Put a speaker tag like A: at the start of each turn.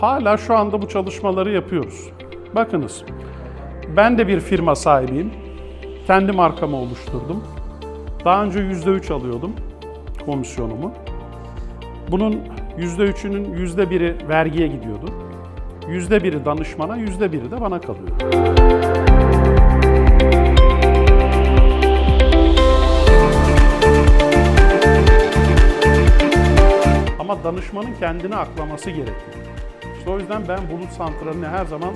A: hala şu anda bu çalışmaları yapıyoruz. Bakınız, ben de bir firma sahibiyim. Kendi markamı oluşturdum. Daha önce %3 alıyordum komisyonumu. Bunun %3'ünün %1'i vergiye gidiyordu. %1'i danışmana, %1'i de bana kalıyor. Ama danışmanın kendini aklaması gerekiyor. O yüzden ben bulut santralini her zaman